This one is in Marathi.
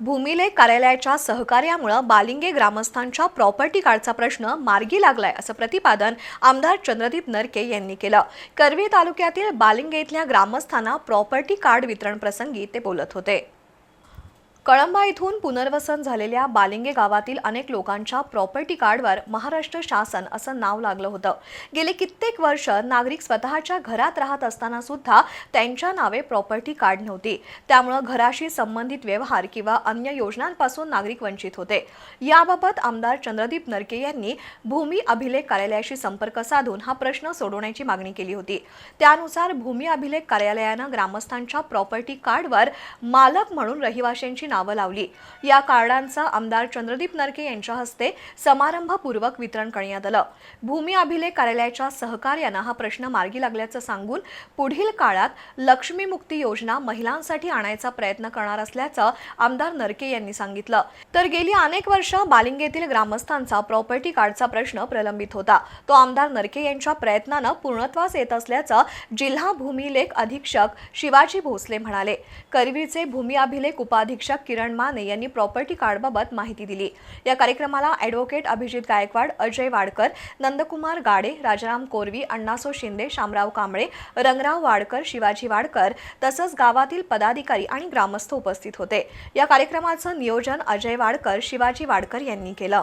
भूमिलेख कार्यालयाच्या सहकार्यामुळे बालिंगे ग्रामस्थांच्या प्रॉपर्टी कार्डचा प्रश्न मार्गी लागलाय असं प्रतिपादन आमदार चंद्रदीप नरके यांनी केलं. करवी तालुक्यातील बालिंगे इथल्या ग्रामस्थांना प्रॉपर्टी कार्ड वितरण प्रसंगी ते बोलत होते. कळंबा इथून पुनर्वसन झालेल्या बालिंगे गावातील अनेक लोकांच्या प्रॉपर्टी कार्डवर महाराष्ट्र शासन असं नाव लागलं होतं. गेले कित्येक वर्ष नागरिक स्वतःच्या घरात राहत असताना सुद्धा त्यांच्या नावे प्रॉपर्टी कार्ड नव्हती. त्यामुळं घराशी संबंधित व्यवहार किंवा अन्य योजनांपासून नागरिक वंचित होते. याबाबत आमदार चंद्रदीप नरके यांनी भूमी अभिलेख कार्यालयाशी संपर्क साधून हा प्रश्न सोडवण्याची मागणी केली होती. त्यानुसार भूमी अभिलेख कार्यालयानं ग्रामस्थांच्या प्रॉपर्टी कार्डवर मालक म्हणून रहिवाशांची नावं लावली. या कार्डांचं आमदार चंद्रदीप नरके यांच्या हस्ते समारंभपूर्वक वितरण करण्यात आलं. भूमी अभिलेख कार्यालयाच्या सहकार्यानं हा प्रश्न मार्गी लागल्याचं सांगून पुढील काळात लक्ष्मी मुक्ती योजना महिलांसाठी आणायचा प्रयत्न करणार असल्याचं आमदार नरके यांनी सांगितलं. तर गेली अनेक वर्ष बालिंगेतील ग्रामस्थांचा प्रॉपर्टी कार्डचा प्रश्न प्रलंबित होता. तो आमदार नरके यांच्या प्रयत्नानं पूर्णत्वास येत असल्याचं जिल्हा भूमिलेख अधीक्षक शिवाजी भोसले म्हणाले. करवीरचे भूमी अभिलेख उपाधीक्षक किरण माने यांनी प्रॉपर्टी कार्डबाबत माहिती दिली. या कार्यक्रमाला ॲडव्होकेट अभिजित गायकवाड अजय वाडकर नंदकुमार गाडे राजाराम कोरवी अण्णासो शिंदे शामराव कांबळे रंगराव वाडकर शिवाजी वाडकर तसंच गावातील पदाधिकारी आणि ग्रामस्थ उपस्थित होते. या कार्यक्रमाचं नियोजन अजय वाडकर शिवाजी वाडकर यांनी केलं.